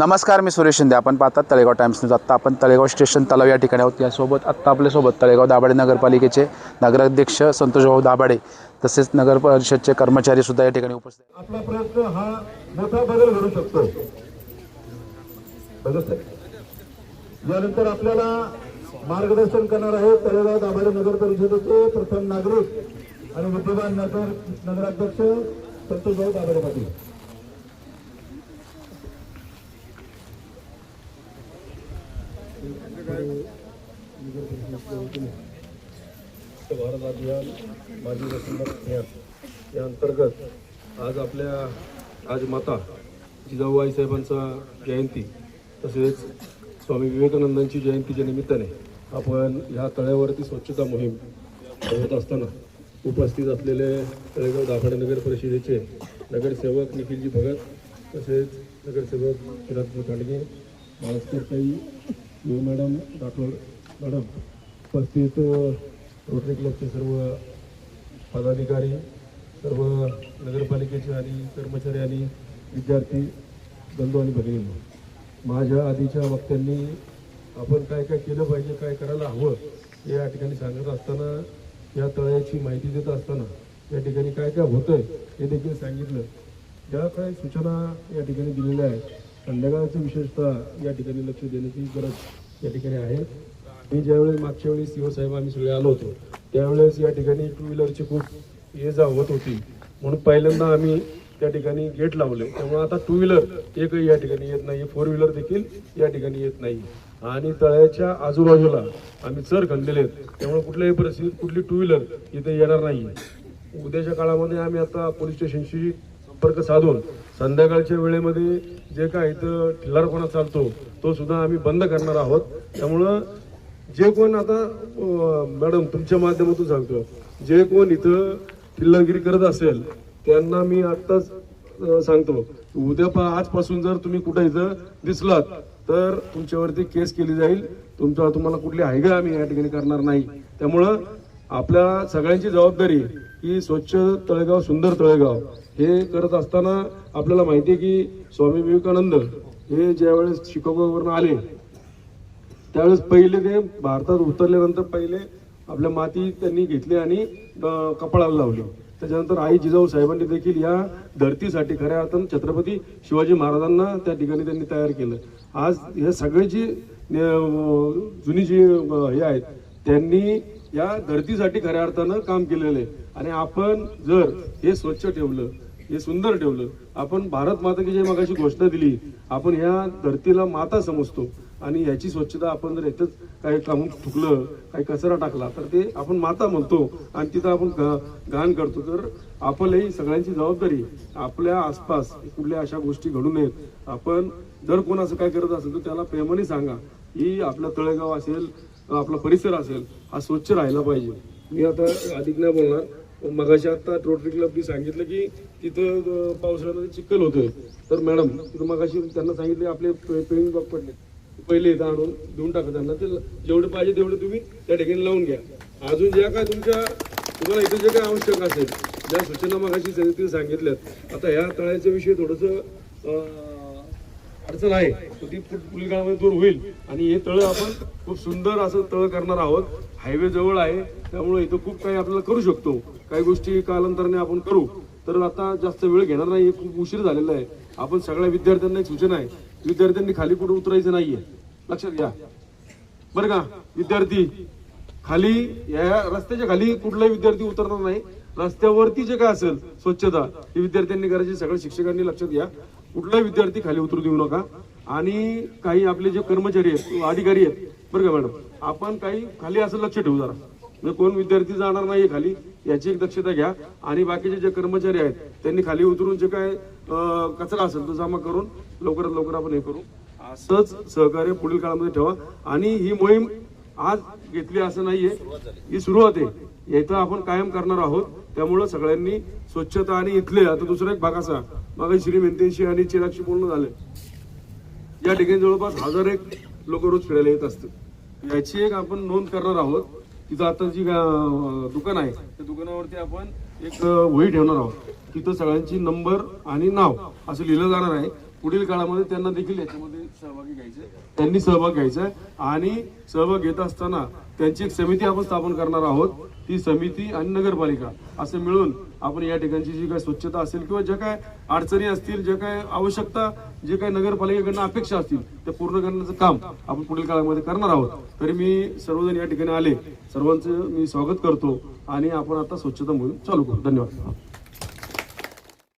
नमस्कार मी सुरेश शिंदे. आपण पाहतात तळेगाव टाइम्स न्यूज आत्ता आपण तळेगाव स्टेशन तलाव या ठिकाणी आहोत. यासोबत आत्ता आपल्यासोबत तळेगाव दाभाडे नगरपालिकेचे नगराध्यक्ष संतोषभाऊ दाभाडे तसेच नगर परिषदचे कर्मचारी सुद्धा या ठिकाणी उपस्थित आपला प्रयत्न हा मोठा बदल घडू शकतो. बघत आहे. यानंतर आपल्याला मार्गदर्शन करणार आहे तळेगाव दाभाडे नगर परिषदेचे प्रथम नागरिक आणि विद्यमान नगर नगराध्यक्ष संतोषभाऊ दाभाडे पाटील. भारत अभियान माझी वसुंधरा अभियान या अंतर्गत आज आपल्या आज माता जिजाऊबाई साहेबांचा जयंती तसेच स्वामी विवेकानंदांची जयंतीच्या निमित्ताने आपण ह्या तळ्यावरती स्वच्छता मोहीम होत असताना उपस्थित असलेले तळेगाव दाभाडे नगर परिषदेचे नगरसेवक निखिलजी भगत तसेच नगरसेवक चिरागजी खांडगे बाळासाहेबताई शिव मॅडम राठोड मॅडम उपस्थित रोटरी क्लबचे सर्व पदाधिकारी सर्व नगरपालिकेचे आणि कर्मचारी आणि विद्यार्थी बंधू आणि भगिनी माझ्या आधीच्या वक्त्यांनी आपण काय काय केलं पाहिजे काय करायला हवं हे या ठिकाणी सांगत असताना या तळ्याची माहिती देत असताना या ठिकाणी काय काय होतं हे देखील सांगितलं. ज्या काही सूचना या ठिकाणी दिलेल्या आहेत संध्याकाळचं विशेषतः या ठिकाणी लक्ष देण्याची गरज या ठिकाणी आहे. मी ज्यावेळेस मागच्या वेळेस सीओ साहेब आम्ही सगळे आलो होतो त्यावेळेस या ठिकाणी टू व्हीलरची खूप ये जा होत. होती म्हणून पहिल्यांदा आम्ही त्या ठिकाणी गेट लावले. त्यामुळे आता टू व्हीलर एकही या ठिकाणी येत नाही फोर व्हीलर देखील या ठिकाणी येत नाही आणि तळ्याच्या आजूबाजूला आम्ही चर खणलेले आहेत. त्यामुळे कुठल्याही परिस्थितीत कुठली टू व्हीलर इथे येणार नाही उद्याच्या काळामध्ये आम्ही आता पोलीस स्टेशनशी संपर्क साधून संध्याकाळच्या वेळेमध्ये जे काय इथं ठिल्लारपणा चालतो तो सुद्धा आम्ही बंद करणार आहोत. त्यामुळं जे कोण आता मॅडम तुमच्या माध्यमातून सांगतो जे कोण इथं ठिल्लरगिरी करत असेल त्यांना मी आत्ताच सांगतो. उद्या पा आजपासून जर तुम्ही कुठं इथं दिसलात तर तुमच्यावरती केस केली जाईल. तुमचा तुम्हाला कुठली हायगा आम्ही या ठिकाणी करणार नाही. त्यामुळं आपल्या सगळ्यांची जबाबदारी की स्वच्छ तळेगाव सुंदर तळेगाव हे करत असताना आपल्याला माहिती आहे की स्वामी विवेकानंद हे ज्यावेळेस शिकागोवरनं आले त्यावेळेस पहिले ते भारतात उतरल्यानंतर पहिले आपल्या माती त्यांनी घेतली आणि कपाळाला लावली. त्याच्यानंतर आई जिजाऊ साहेबांनी देखील या धरतीसाठी खऱ्या अर्थानं छत्रपती शिवाजी महाराजांना त्या ठिकाणी त्यांनी तयार केलं. आज हे सगळे जी जुनी जी हे आहेत त्यांनी या धरतीसाठी खऱ्या अर्थानं काम केलेलं आहे. आणि आपण जर हे स्वच्छ ठेवलं हे सुंदर ठेवलं आपण भारत माता की जे मगाशी घोषणा दिली आपण ह्या धरतीला माता समजतो आणि याची स्वच्छता आपण जर याच्यात काही काम थुकलं काही कचरा टाकला तर ते आपण माता म्हणतो आणि तिथं आपण घा- घाण करतो. तर आपलंही सगळ्यांची जबाबदारी आपल्या आसपास कुठल्या अशा गोष्टी घडू नयेत. आपण जर कोण असं काय करत असेल तर त्याला प्रेमाने सांगा. की आपलं तळेगाव असेल आपला परिसर असेल हा स्वच्छ राहायला पाहिजे. मी आता अधिक नाही बोलणार मगाशी आता रोटरी क्लबनी सांगितलं की तिथं पावसाळ्यामध्ये चिखल होतोय. तर मॅडम तिथं मगाशी त्यांना सांगितले आपले पेविंग ब्लॉक पडले पहिले इथं आणून देऊन टाका त्यांना. ते जेवढे पाहिजे तेवढे तुम्ही त्या ठिकाणी लावून घ्या. अजून ज्या काय तुमच्या तुम्हाला इथं जे काय आवश्यक असेल ज्या सूचना मगाशी समितीने सांगितल्यात आता ह्या तळ्याच्या विषयी थोडंसं अडचण आहे. तर ती पुढील काळामध्ये दूर होईल. आणि हे तळ आपण खूप सुंदर असं तळ करणार आहोत. हायवे जवळ आहे. त्यामुळे इथं खूप काही आपल्याला करू शकतो. काही गोष्टी कालांतराने आपण करू. तर आता जास्त वेळ घेणार नाही. हे खूप उशीर झालेला आहे. आपण सगळ्या विद्यार्थ्यांना एक सूचना आहे. विद्यार्थ्यांनी खाली कुठं उतरायचं नाहीये. लक्षात घ्या. बरं का? विद्यार्थी खाली या रस्त्याच्या खाली कुठलाही विद्यार्थी उतरणार नाही. रस्त्यावरती जे काय असेल स्वच्छता हे विद्यार्थ्यांनी करायची सगळ्या शिक्षकांनी लक्षात घ्या. कुठलाही विद्यार्थी खाली उतरू देऊ नका. आणि काही आपले जे कर्मचारी आहेत अधिकारी आहेत बरं का मॅडम? आपण काही खाली असं लक्ष ठेवू जरा. म्हणजे कोण विद्यार्थी जाणार नाही खाली याची एक दक्षता घ्या. आणि बाकीचे जे कर्मचारी आहेत त्यांनी खाली उतरून जे काय कचरा असेल तो जमा करून लवकरात लवकर आपण हे करू. असंच सहकार्य पुढील काळामध्ये ठेवा. आणि ही मोहीम आज घेतली असं नाहीये. ही सुरुवात आहे. इथं आपण कायम करणार आहोत. त्यामुळं सगळ्यांनी स्वच्छता आणि इथले आता दुसरा एक भाग असा. मग श्री मेंतेशी आणि चिरागशी बोलणं झालं. या ठिकाणी जवळपास हजार एक लोक रोज फिरायला येत असतात याची एक आपण नोंद करणार आहोत. तिथं आता जी दुकान आहे त्या दुकानावरती आपण एक वही ठेवणार आहोत. तिथं सगळ्यांची नंबर आणि नाव असं लिहिलं जाणार आहे. पुढील काळामध्ये त्यांना देखील याच्यामध्ये सहभागी घ्यायचे त्यांनी सहभाग घ्यायचा आणि सहभाग घेत असताना त्यांची एक समिती आपण स्थापन करणार आहोत. ती समिती आणि नगरपालिका असं मिळून आपण या ठिकाणची जी काय स्वच्छता असेल किंवा ज्या काय अडचणी असतील ज्या काय आवश्यकता जे काय नगरपालिकेकडनं अपेक्षा असतील ते पूर्ण करण्याचं काम आपण पुढील काळामध्ये करणार आहोत. तरी मी सर्वजण या ठिकाणी आले. सर्वांचं मी स्वागत करतो आणि आपण आता स्वच्छता मोहीम चालू करू. धन्यवाद.